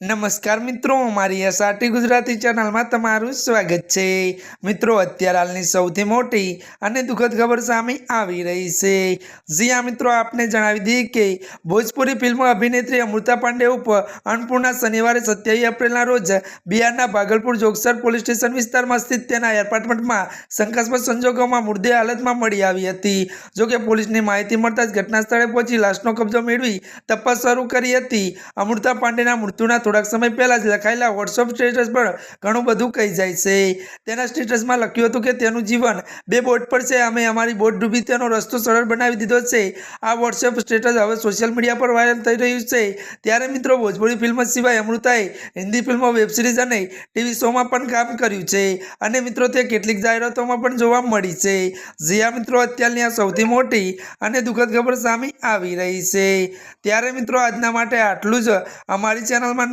નમસ્કાર મિત્રો, મારી એસઆરટી ગુજરાતી ચેનલમાં તમારું સ્વાગત છે. મિત્રો, અત્યારે હાલની સૌથી મોટી અને દુઃખદ ખબર સામે આવી રહી છે. જી આ મિત્રો, આપને જણાવી દઈએ કે ભોજપુરી ફિલ્મ અભિનેત્રી અમૃતા પાંડે ઉપર અન્નપૂર્ણા શનિવારે સત્યાવીસ એપ્રિલના રોજ બિહારના ભાગલપુર જોગસર પોલીસ સ્ટેશન વિસ્તારમાં સ્થિત તેના એપાર્ટમેન્ટમાં શંકાસ્પદ સંજોગોમાં મૃતદેહ હાલતમાં મળી આવી હતી. જોકે પોલીસની માહિતી મળતા જ ઘટના સ્થળે પહોંચી લાશનો કબજો મેળવી તપાસ શરૂ કરી હતી. અમૃતા પાંડેના મૃત્યુના થોડાક સમય પહેલાં જ લખાયેલા વોટ્સઅપ સ્ટેટસ પર ઘણું બધું કહી જાય છે. તેના સ્ટેટસમાં લખ્યું હતું કે તેનું જીવન બે બોટ પર છે. અમે અમારી બોટ ડૂબી તેનો રસ્તો સરળ બનાવી દીધો છે. આ વોટ્સએપ સ્ટેટસ હવે સોશિયલ મીડિયા પર વાયરલ થઈ રહ્યું છે. ત્યારે મિત્રો, ભોજપુરી ફિલ્મ સિવાય અમૃતાએ હિન્દી ફિલ્મો વેબ સિરીઝ અને ટીવી શોમાં પણ કામ કર્યું છે. અને મિત્રો, તે કેટલીક જાહેરાતોમાં પણ જોવા મળી છે. જ્યાં મિત્રો, અત્યારની આ સૌથી મોટી અને દુઃખદ ખબર સામે આવી રહી છે. ત્યારે મિત્રો, આજના માટે આટલું જ. અમારી ચેનલમાં